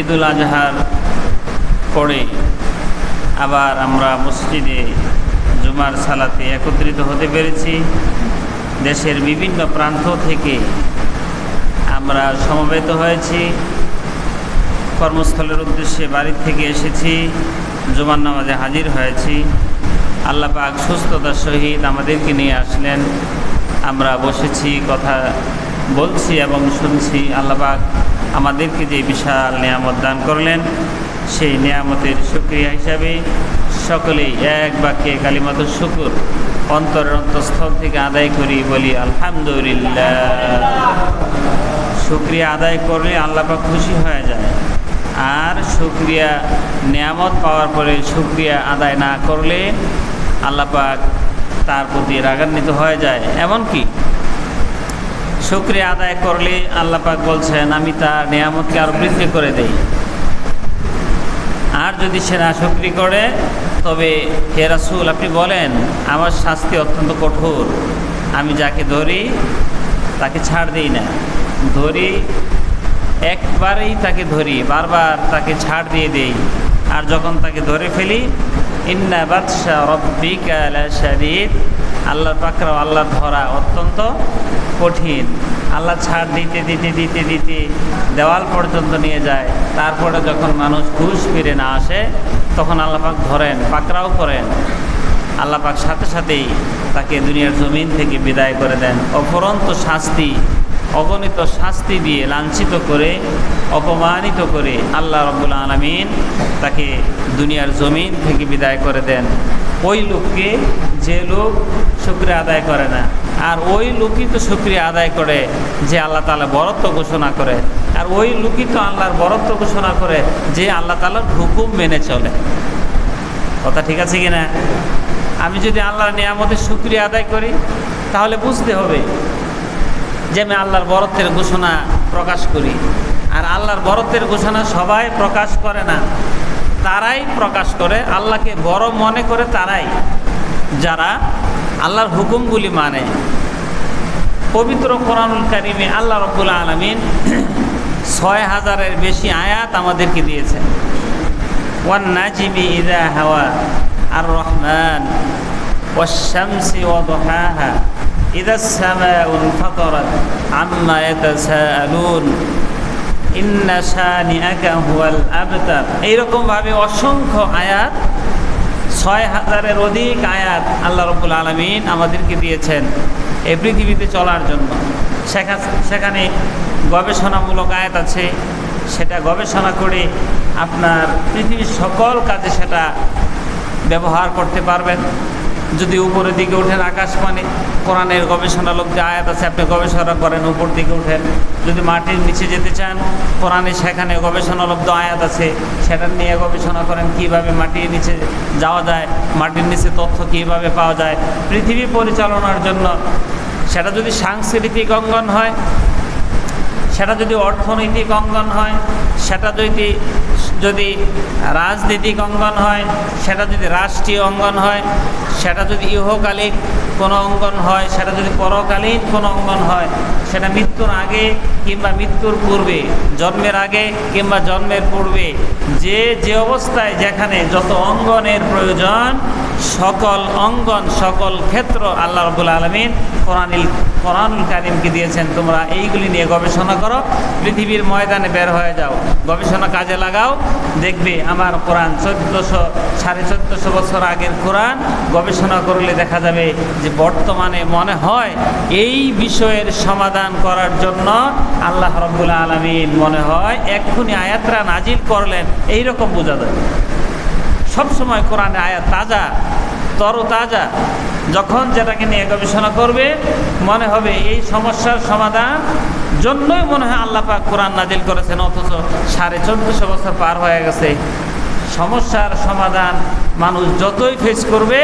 ঈদুল আজহার পরে আবার আমরা মসজিদে জুমার সালাতে একত্রিত হতে পেরেছি। দেশের বিভিন্ন প্রান্ত থেকে আমরা সমবেত হয়েছি। কর্মস্থলের উদ্দেশ্যে বাড়ির থেকে এসেছি, জুমার নামাজে হাজির হয়েছি। আল্লাহ পাক সুস্থতার সহিত আমাদেরকে নিয়ে আসলেন। আমরা বসেছি, কথা বলছি এবং শুনছি আল্লাহ পাক আমাদেরকে যে বিশাল নিয়ামত দান করলেন, সেই নিয়ামতের সুক্রিয়া হিসাবে সকলেই এক বাক্যে কালিমাত শুকুর অন্তরের অন্তঃস্থল থেকে আদায় করি, বলি আলহামদুলিল্লাহ। শুক্রিয়া আদায় করলে আল্লাপাক খুশি হয়ে যায়। আর শুক্রিয়া নিয়ামত পাওয়ার পরে শুক্রিয়া আদায় না করলে আল্লাপাক তার প্রতি রাগান্বিত হয়ে যায়। এমনকি শুক্রিয়া আদায় করলে আল্লাপাক বলছেন, আমি তার নিয়ামতকে আরও বৃদ্ধি করে দেই। আর যদি সে না শুক্রি করে, তবে হে রাসুল, আপনি বলেন, আমার শাস্তি অত্যন্ত কঠোর। আমি যাকে ধরি, তাকে ছাড় দিই না। ধরি, একবারেই তাকে ধরি, বারবার তাকে ছাড় দিয়ে দেই। আর যখন তাকে ধরে ফেলি, ইন্না বাদশা রব্বিকা শাদিদ। আল্লাহর পাকরাও আল্লাহর ধরা অত্যন্ত কঠিন। আল্লাহ ছাড় দিতে দিতে দিতে দিতে দেওয়াল পর্যন্ত নিয়ে যায়। তারপরে যখন মানুষ ঘুষ ফিরে না আসে, তখন আল্লাহ পাক ধরেন পাকরাও করেন। আল্লাহ পাক সাথে সাথেই তাকে দুনিয়ার জমিন থেকে বিদায় করে দেন। অপরন্ত শাস্তি, অগণিত শাস্তি দিয়ে লাঞ্ছিত করে, অপমানিত করে আল্লাহ রব্বুল আলমিন তাকে দুনিয়ার জমিন থেকে বিদায় করে দেন। ওই লোককে যে লোক শুক্রিয়া আদায় করে না। আর ওই লোকই তো শুক্রিয়া আদায় করে যে আল্লাহ তালা বরত্ব ঘোষণা করে। আর ওই লোকই তো আল্লাহর বরত্ব ঘোষণা করে যে আল্লাহ তালার হুকুম মেনে চলে। কথা ঠিক আছে কি না আমি যদি আল্লাহর নিয়ামতের শুক্রিয়া আদায় করি, তাহলে বুঝতে হবে যে আমি আল্লাহর বরত্বের ঘোষণা প্রকাশ করি। আর আল্লাহর বরত্বের ঘোষণা সবাই প্রকাশ করে না। তারাই প্রকাশ করে, আল্লাহকে বড় মনে করে তারাই। যারা আল্লাহর হুকুমগুলি মানে পবিত্র কোরআনুল কারিমে আল্লাহ রব্বুল আলমিন ছয় হাজারের বেশি আয়াত আমাদেরকে দিয়েছেন ওয়ান নাজিমি ইদা হাওয়া আর রহমান ওয়াশামসি ওয়াদহাহা إذا السماء انفطرت عما يتساءلون ইন্না শানিআকা হুয়াল আবতার এইরকমভাবে অসংখ্য আয়াত ছয় হাজারের অধিক আয়াত আল্লাহ রবুল আলমিন আমাদেরকে দিয়েছেন এই পৃথিবীতে চলার জন্য। সেখানে সেখানে গবেষণামূলক আয়াত আছে, সেটা গবেষণা করে আপনার পৃথিবীর সকল কাজে সেটা ব্যবহার করতে পারবেন। যদি উপরের দিকে ওঠেন আকাশবাণী, কোরআনের গবেষণালোক যে আয়াত আছে, আপনি গবেষণা করেন, উপর দিকে উঠেন যদি মাটির নিচে যেতে চান, কোরআনে সেখানে গবেষণালব্ধ আয়াত আছে, সেটা নিয়ে গবেষণা করেন, কীভাবে মাটির নিচে যাওয়া যায়, মাটির নিচে তথ্য কীভাবে পাওয়া যায়। পৃথিবী পরিচালনার জন্য, সেটা যদি সাংস্কৃতিক অঙ্গন হয় সেটা যদি অর্থনৈতিক অঙ্গন হয়, সেটা যদি যদি রাজনীতিক অঙ্গন হয়, সেটা যদি রাষ্ট্রীয় অঙ্গন হয়, সেটা যদি ইহকালিক কোনো অঙ্গন হয়, সেটা যদি পরকালীন কোনো অঙ্গন হয়, সেটা মৃত্যুর আগে কিংবা মৃত্যুর পূর্বে, জন্মের আগে কিংবা জন্মের পূর্বে, যে যে অবস্থায় যেখানে যত অঙ্গনের প্রয়োজন, সকল অঙ্গন, সকল ক্ষেত্র আল্লাহ রবুল আলমিন কোরআনিল কোরআনুল কারিমকে দিয়েছেন, তোমরা এইগুলি নিয়ে গবেষণা করো, পৃথিবীর ময়দানে বের হয়ে যাও, গবেষণা কাজে লাগাও, দেখবে আমার কোরআন চোদ্দোশো, সাড়ে চোদ্দোশো বছর আগের কোরআন, গবেষণা করলে দেখা যাবে যে বর্তমানে মনে হয় এই বিষয়ের সমাধান করার জন্য আল্লাহ রব্বুল আলমিন মনে হয় এক্ষুনি আয়াতরা নাজিল করলেন এই রকম বোঝা যায়। সবসময় কোরআনে আয়াত তাজা, তরতাজা যখন যেটাকে নিয়ে গবেষণা করবে, মনে হবে এই সমস্যার সমাধান জন্যই মনে হয় আল্লাহ পাক কোরআন নাজিল করেছেন, অথচ সাড়ে চোদ্দশো বছর পার হয়ে গেছে। সমস্যার সমাধান মানুষ যতই ফেস করবে,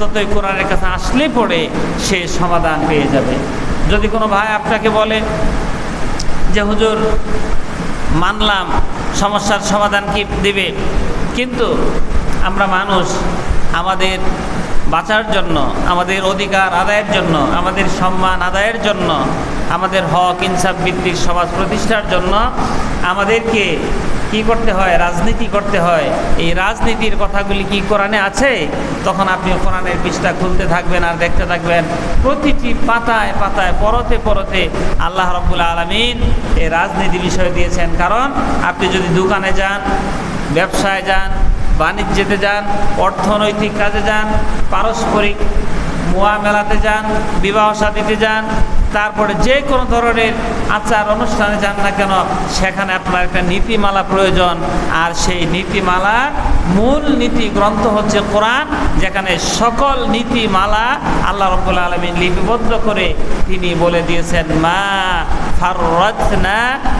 ততই কোরআনের কাছে আসলেই পড়ে সে সমাধান পেয়ে যাবে। যদি কোনো ভাই আপনাকে বলে যে, হুজুর, মানলাম সমস্যার সমাধান কি দিবে? কিন্তু আমরা মানুষ আমাদের বাঁচার জন্য, আমাদের অধিকার আদায়ের জন্য, আমাদের সম্মান আদায়ের জন্য, আমাদের হক, ইনসাফ ভিত্তিক সমাজ প্রতিষ্ঠার জন্য আমাদেরকে কি করতে হয়, রাজনীতি করতে হয়। এই রাজনীতির কথাগুলি কি কোরআনে আছে? তখন আপনি কোরআনের পৃষ্ঠা খুলতে থাকবেন আর দেখতে থাকবেন, প্রতিটি পাতায় পাতায়, পরতে পরতে আল্লাহ রব্বুল আলমিন এই রাজনীতি বিষয় দিয়েছেন। কারণ আপনি যদি দোকানে যান, ব্যবসায় যান বাণিজ্যতে যান অর্থনৈতিক কাজে যান পারস্পরিক মোয়া মেলাতে যান বিবাহ সাথীতে যান তারপরে যে কোনো ধরনের আচার অনুষ্ঠানে যান না কেন, সেখানে আপনার একটা নীতিমালা প্রয়োজন। আর সেই নীতিমালা মূল নীতি গ্রন্থ হচ্ছে কোরআন, যেখানে সকল নীতিমালা আল্লাহ রব্বুল আলমিন লিপিবদ্ধ করে তিনি বলে দিয়েছেন, মা ফাররাতনা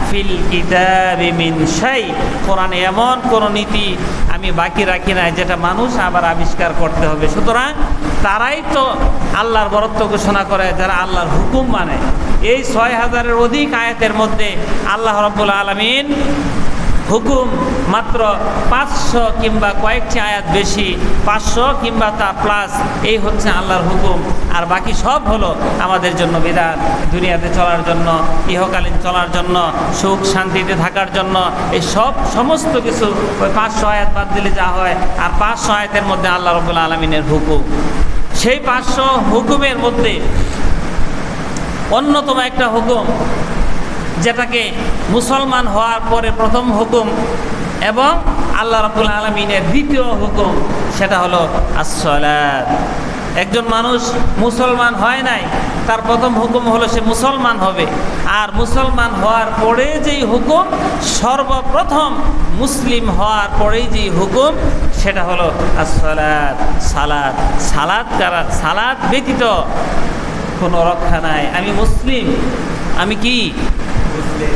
ফিল কিতাবি মিন শাই। কোরআনে এমন কোন নীতি আমি বাকি রাখি না যেটা মানুষ আবার আবিষ্কার করতে হবে। সুতরাং তারাই তো আল্লাহর বরত্ব ঘোষণা করে, যারা আল্লাহর হুকুম মানে। এই ছয় হাজারের অধিক আয়াতের মধ্যে আল্লাহ রব্বুল আলমিন হুকুম মাত্র পাঁচশো কিংবা কয়েকটি আয়াত বেশি, পাঁচশো কিংবা তা প্লাস এই হচ্ছে আল্লাহর হুকুম। আর বাকি সব হলো আমাদের জন্য বিধান, দুনিয়াতে চলার জন্য, ইহকালীন চলার জন্য, সুখ শান্তিতে থাকার জন্য, এই সব সমস্ত কিছু ওই পাঁচশো আয়াত বাদ দিলে যা হয়, আর পাঁচশো আয়াতের মধ্যে আল্লাহ রবুল্লা আলমিনের হুকুম। সেই পাঁচশো হুকুমের মধ্যে অন্যতম একটা হুকুম যেটাকে মুসলমান হওয়ার পরে প্রথম হুকুম এবং আল্লাহ রাবুল আলমিনের দ্বিতীয় হুকুম, সেটা হলো আসলাদ একজন মানুষ মুসলমান হয় নাই, তার প্রথম হুকুম হলো সে মুসলমান হবে। আর মুসলমান হওয়ার পরে যেই হুকুম, সর্বপ্রথম মুসলিম হওয়ার পরেই যেই হুকুম, সেটা হলো আসলাদ সালাদ সালাদ কারা? সালাদ ব্যতীত কোনো রক্ষা নাই। আমি মুসলিম, আমি কি?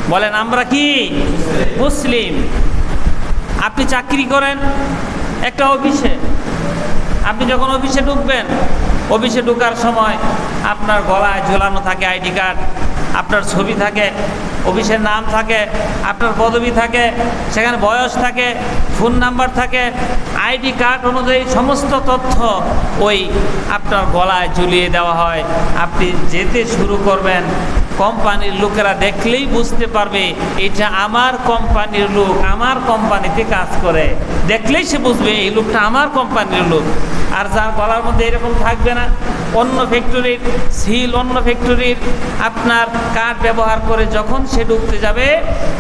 বলেন, আমরা কি? মুসলিম। আপনি চাকরি করেন, একটা অফিসে। আপনি যখন অফিসে ঢুকবেন, অফিসে ঢুকার সময় আপনার গলায় ঝোলানো থাকে আইডি কার্ড, আপনার ছবি থাকে, অফিসের নাম থাকে, আপনার পদবি থাকে, সেখানে বয়স থাকে, ফোন নাম্বার থাকে, আইডি কার্ড অনুযায়ী সমস্ত তথ্য ওই আপনার গলায় ঝুলিয়ে দেওয়া হয়। আপনি যেতে শুরু করবেন কোম্পানির লোকেরা দেখলেই বুঝতে পারবে, এটা আমার কোম্পানির লোক, আমার কোম্পানিতে কাজ করে। দেখলেই সে বুঝবে, এই লোকটা আমার কোম্পানির লোক। আর যার গলার মধ্যে এরকম থাকবে না, অন্য ফ্যাক্টরির, সিল অন্য ফ্যাক্টরির, আপনার কার্ড ব্যবহার করে যখন সে ঢুকতে যাবে,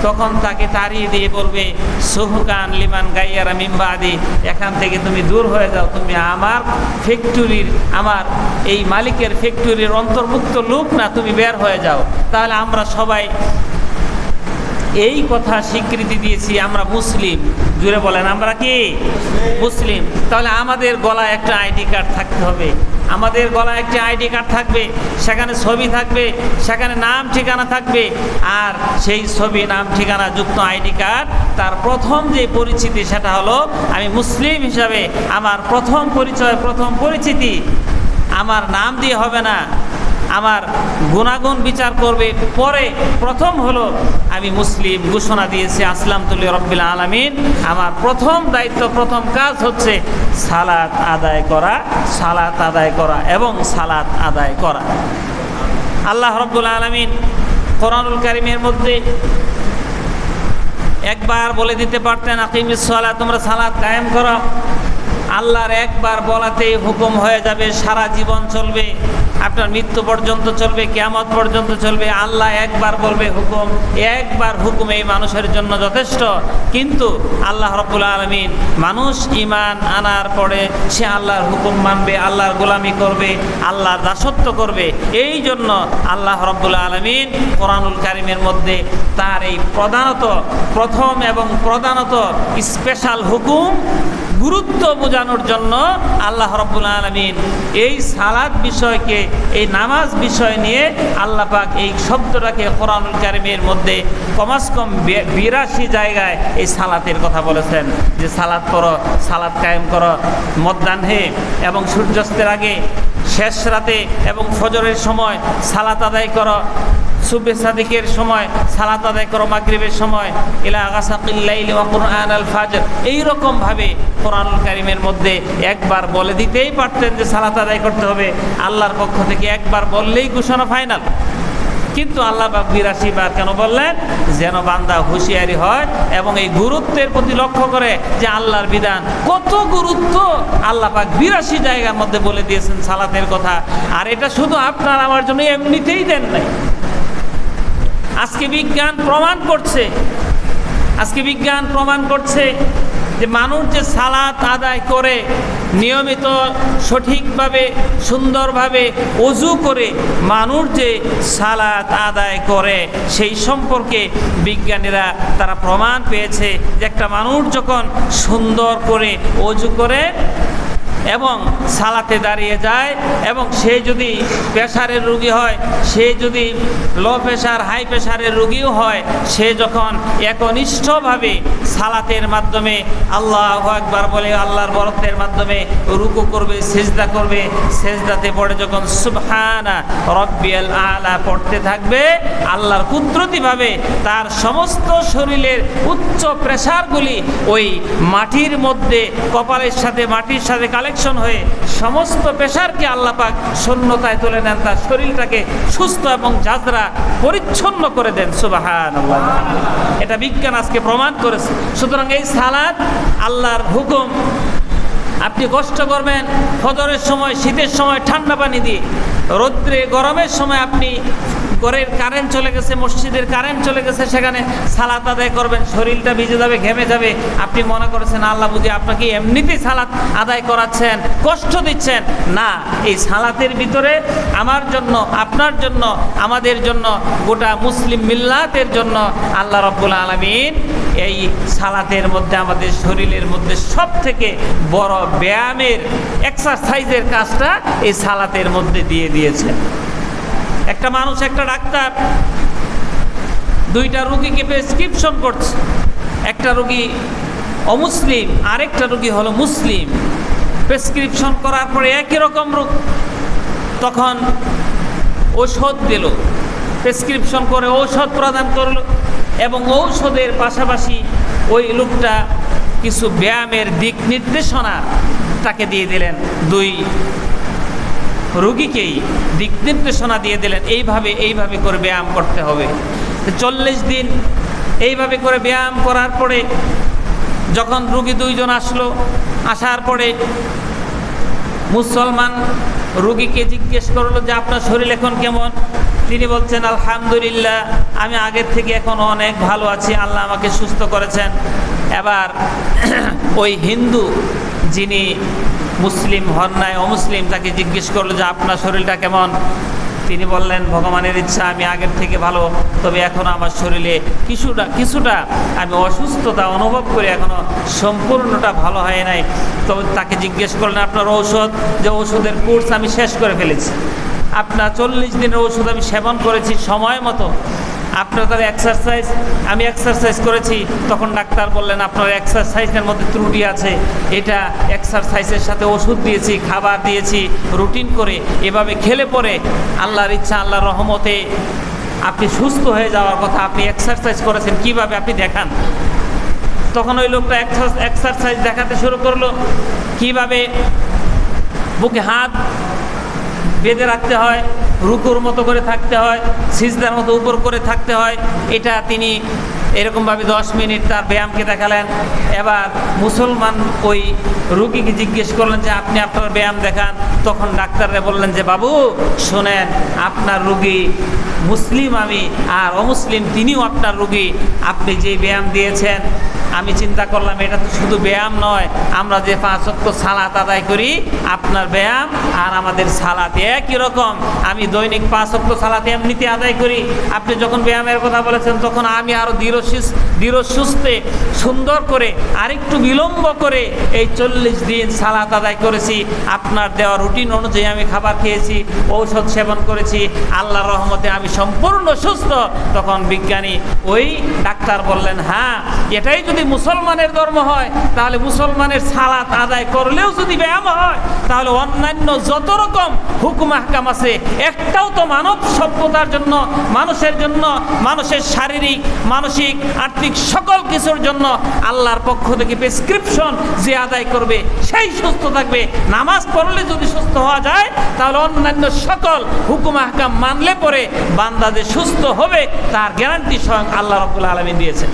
তখন তাকে তাড়িয়ে দিয়ে বলবে, সুহুকান লিমান গাইয়ারা মিম্বা আদি এখান থেকে তুমি দূর হয়ে যাও, তুমি আমার ফ্যাক্টরির, আমার এই মালিকের ফ্যাক্টরির অন্তর্ভুক্ত লোক না, তুমি বের হয়ে যাও। তাহলে আমরা সবাই এই কথা স্বীকৃতি দিয়েছি, আমরা মুসলিম। জুড়ে বলেন, আমরা কি? মুসলিম। তাহলে আমাদের গলায় একটা আইডি কার্ড থাকতে হবে। আমাদের গলায় একটি আইডি কার্ড থাকবে, সেখানে ছবি থাকবে, সেখানে নাম, ঠিকানা থাকবে, আর সেই ছবি, নাম, ঠিকানা, যুক্ত আইডি কার্ড, তার প্রথম যে পরিচিতি সেটা হলো, আমি মুসলিম হিসাবে আমার প্রথম পরিচয়, প্রথম পরিচিতি, আমার নাম দিয়ে হবে না। আমার গুণাগুণ বিচার করবে। পরে প্রথম হলো আমি মুসলিম ঘোষণা দিয়েছি, আসলাম তুলি রব্বিল আলমিন। আমার প্রথম দায়িত্ব, প্রথম কাজ হচ্ছে সালাত আদায় করা, সালাত আদায় করা এবং সালাত আদায় করা। আল্লাহ রব্বুল আলমিন কোরআনুল কারিমের মধ্যে একবার বলে দিতে পারতেন, আকিমিস সালাত, তোমরা সালাত কায়েম করো। আল্লাহর একবার বলাতেই হুকুম হয়ে যাবে, সারা জীবন চলবে। আপনার মৃত্যু পর্যন্ত চলবে, কেয়ামত পর্যন্ত চলবে, আল্লাহ একবার বলবে হুকুম, একবার হুকুম এই মানুষের জন্য যথেষ্ট। কিন্তু আল্লাহ রব্বুল আলমিন মানুষ ইমান আনার পরে সে আল্লাহর হুকুম মানবে, আল্লাহর গোলামি করবে, আল্লাহর দাসত্ব করবে। এই জন্য আল্লাহ রব্বুল আলমিন কোরআনুল কারিমের মধ্যে তার এই প্রধানত, প্রথম এবং প্রধানত স্পেশাল হুকুম গুরুত্ব বোঝানোর জন্য আল্লাহ রব্বুল আলমিন এই সালাদ বিষয়কে, এই নামাজ বিষয় নিয়ে আল্লাহ পাক এই শব্দটাকে কোরআনুল কারিমের মধ্যে কমাস কম বিরাশি জায়গায় এই সালাতের কথা বলেছেন যে সালাদ করো সালাদ কায়েম করো মধ্যাহ্নে এবং সূর্যাস্তের আগে শেষ রাতে এবং ফজরের সময় সালাত আদায় করো। সুবে সাদিকের সময় সালাত আদায় করো, মাগরিবের সময়। ইলা আগাসাকিল্লাইল কুরআন আল ফাজর। এইরকমভাবে কোরআনুল কারিমের মধ্যে একবার বলে দিতেই পারতেন যে সালাত আদায় করতে হবে। আল্লাহর পক্ষ থেকে একবার বললেই ঘোষণা ফাইনাল কিন্তু আল্লাহ পাক কেন বললেন? যেন বান্দা হুঁশিয়ারি হয় এবং এই গুরুত্বের প্রতি লক্ষ্য করে যে আল্লাহর বিধান। কত গুরুত্ব আল্লাহ পাক বিরাশি জায়গার মধ্যে বলে দিয়েছেন সালাতের কথা। আর এটা শুধু আপনার আমার জন্য এমনিতেই দেন নাই। আজকে বিজ্ঞান প্রমাণ করছে। আজকে বিজ্ঞান প্রমাণ করছে। যে মানুষ যে সালাত আদায় করে, নিয়মিত সঠিকভাবে, সুন্দরভাবে অজু করে, মানুষ যে সালাত আদায় করে, সেই সম্পর্কে বিজ্ঞানীরা তারা প্রমাণ পেয়েছে যে একটা মানুষ যখন সুন্দর করে অজু করে এবং সালাতে দাঁড়িয়ে যায় এবং সে যদি প্রেশারের রুগী হয়, সে যদি লো প্রেশার হাই প্রেশারের রুগীও হয়, সে যখন একনিষ্ঠভাবে সালাতের মাধ্যমে আল্লাহ একবার বলে আল্লাহর বরত্বের মাধ্যমে রুকু করবে, সেজদা করবে, সেজদাতে পড়ে যখন সুবহানা রব্বিয়াল আলা পড়তে থাকবে, আল্লাহর কুদরতিভাবে তার সমস্ত শরীরের উচ্চ প্রেশারগুলি ওই মাটির মধ্যে, কপালের সাথে, মাটির সাথে কালেকশন হয়ে সমস্ত পেশারকে আল্লাপাক শূন্যতায় তুলে নেন, তার শরীরটাকে সুস্থ এবং যাত্রা পরিচ্ছন্ন করে দেন সুবাহান এটা বিজ্ঞান আজকে প্রমাণ করেছে। সুতরাং এই সালাদ আল্লাহর হুকুম আপনি কষ্ট করবেন, ফজরের সময়, শীতের সময় ঠান্ডা পানি দিয়ে। রৌদ্রে, গরমের সময় আপনি ঘরের কারেন্ট চলে গেছে, মসজিদের কারেন্ট চলে গেছে, সেখানে সালাত আদায় করবেন, শরীরটা ভিজে যাবে, ঘেমে যাবে। আপনি মনে করেছেন, আল্লাহ বুঝি আপনাকে এমনিতেই সালাত আদায় করাচ্ছেন, কষ্ট দিচ্ছেন। না, এই সালাতের ভিতরে আমার জন্য, আপনার জন্য, আমাদের জন্য, গোটা মুসলিম মিল্লাতের জন্য আল্লাহ রব্বুল আলমিন এই সালাতের মধ্যে, আমাদের শরীরের মধ্যে সব থেকে বড় ব্যায়ামের এক্সারসাইজের কাজটা এই সালাতের মধ্যে দিয়ে দিয়েছে। একটা মানুষ, একটা ডাক্তার, দুইটা রুগীকে প্রেসক্রিপশন করছে। একটা রুগী অমুসলিম, আরেকটা রুগী হলো মুসলিম। প্রেসক্রিপশন করার পরে একই রকম রোগ। তখন ঔষধ দিল প্রেসক্রিপশন করে ঔষধ প্রদান করল এবং ঔষধের পাশাপাশি ওই লোকটা কিছু ব্যায়ামের দিক নির্দেশনা তাকে দিয়ে দিলেন। দুই রুগীকেই দিক নির্দেশনা দিয়ে দিলেন, এইভাবে এইভাবে করে ব্যায়াম করতে হবে। চল্লিশ দিন এইভাবে করে ব্যায়াম করার পরে যখন রুগী দুইজন আসলো, আসার পরে মুসলমান রুগীকে জিজ্ঞেস করল যে, আপনার শরীর এখন কেমন? তিনি বলছেন, আলহামদুলিল্লাহ, আমি আগের থেকে এখন অনেক ভালো আছি, আল্লাহ আমাকে সুস্থ করেছেন। এবার ওই হিন্দু যিনি মুসলিম হন নাই, অমুসলিম, তাকে জিজ্ঞেস করল যে, আপনার শরীরটা কেমন? তিনি বললেন, ভগবানের ইচ্ছা, আমি আগের থেকে ভালো, তবে এখন আমার শরীরে কিছুটা কিছুটা আমি অসুস্থতা অনুভব করি এখনও সম্পূর্ণটা ভালো হয় নাই। তবে তাকে জিজ্ঞেস করলেন, আপনার ঔষধ? যে ওষুধের কোর্স আমি শেষ করে ফেলেছি। আপনার চল্লিশ দিনের ওষুধ আমি সেবন করেছি সময় মতো। আপনার এক্সারসাইজ আমি এক্সারসাইজ করেছি, তখন ডাক্তার বললেন, আপনার এক্সারসাইজের মধ্যে ত্রুটি আছে। এটা এক্সারসাইজের সাথে ওষুধ দিয়েছি, খাবার দিয়েছি রুটিন করে, এভাবে খেলে পরে আল্লাহর ইচ্ছা, আল্লাহর রহমতে আপনি সুস্থ হয়ে যাওয়ার কথা আপনি এক্সারসাইজ করেছেন, কীভাবে আপনি দেখান? তখন ওই লোকটা এক্সারসাইজ দেখাতে শুরু করল। কীভাবে বুকে হাত বেঁধে রাখতে হয়, রুকুর মতো করে থাকতে হয়, সিজদার মতো উপর করে থাকতে হয়। এটা তিনি এরকমভাবে দশ মিনিট তার ব্যায়ামকে দেখালেন। এবার মুসলমান ওই রুগীকে জিজ্ঞেস করলেন যে, আপনি আপনার ব্যায়াম দেখান। তখন ডাক্তাররা বললেন যে, বাবু, শোনেন, আপনার রুগী মুসলিম আমি, আর অমুসলিম তিনিও আপনার রুগী। আপনি যে ব্যায়াম দিয়েছেন আমি চিন্তা করলাম, এটা তো শুধু ব্যায়াম নয়। আমরা যে পাঁচ অক্ট সালাত আদায় করি, আপনার ব্যায়াম আর আমাদের সালাত একই রকম। আমি দৈনিক পাঁচ অক্ট সালাত এমনিতে আদায় করি। আপনি যখন ব্যায়ামের কথা বলেছেন, তখন আমি আরও দৃঢ় দৃঢ়, সুস্থে, সুন্দর করে আরেকটু বিলম্ব করে এই চল্লিশ দিন সালাত আদায় করেছি। আপনার দেওয়া রুটিন অনুযায়ী আমি খাবার খেয়েছি, ঔষধ সেবন করেছি। আল্লাহর রহমতে আমি সম্পূর্ণ সুস্থ। তখন বিজ্ঞানী ওই ডাক্তার বললেন হ্যাঁ এটাই যদি মুসলমানের ধর্ম হয়, তাহলে মুসলমানের সালাত আদায় করলেও যদি ব্যায়াম হয়, তাহলে অন্যান্য যত রকম হুকুম হাকাম আছে, একটাও তো মানব সভ্যতার জন্য, মানুষের জন্য, মানুষের শারীরিক, মানসিক, আর্থিক পারমাণবিক সকল কিছুর জন্য আল্লাহর পক্ষ থেকে প্রেসক্রিপশন যে আদায় করবে, সেই সুস্থ থাকবে। নামাজ পড়লে যদি সুস্থ হওয়া যায়, তাহলে অন্যান্য সকল হুকুম হাকাম মানলে পরে বান্দা যে সুস্থ হবে, তার গ্যারান্টি স্বয়ং আল্লাহ রবুল আলমী দিয়েছেন।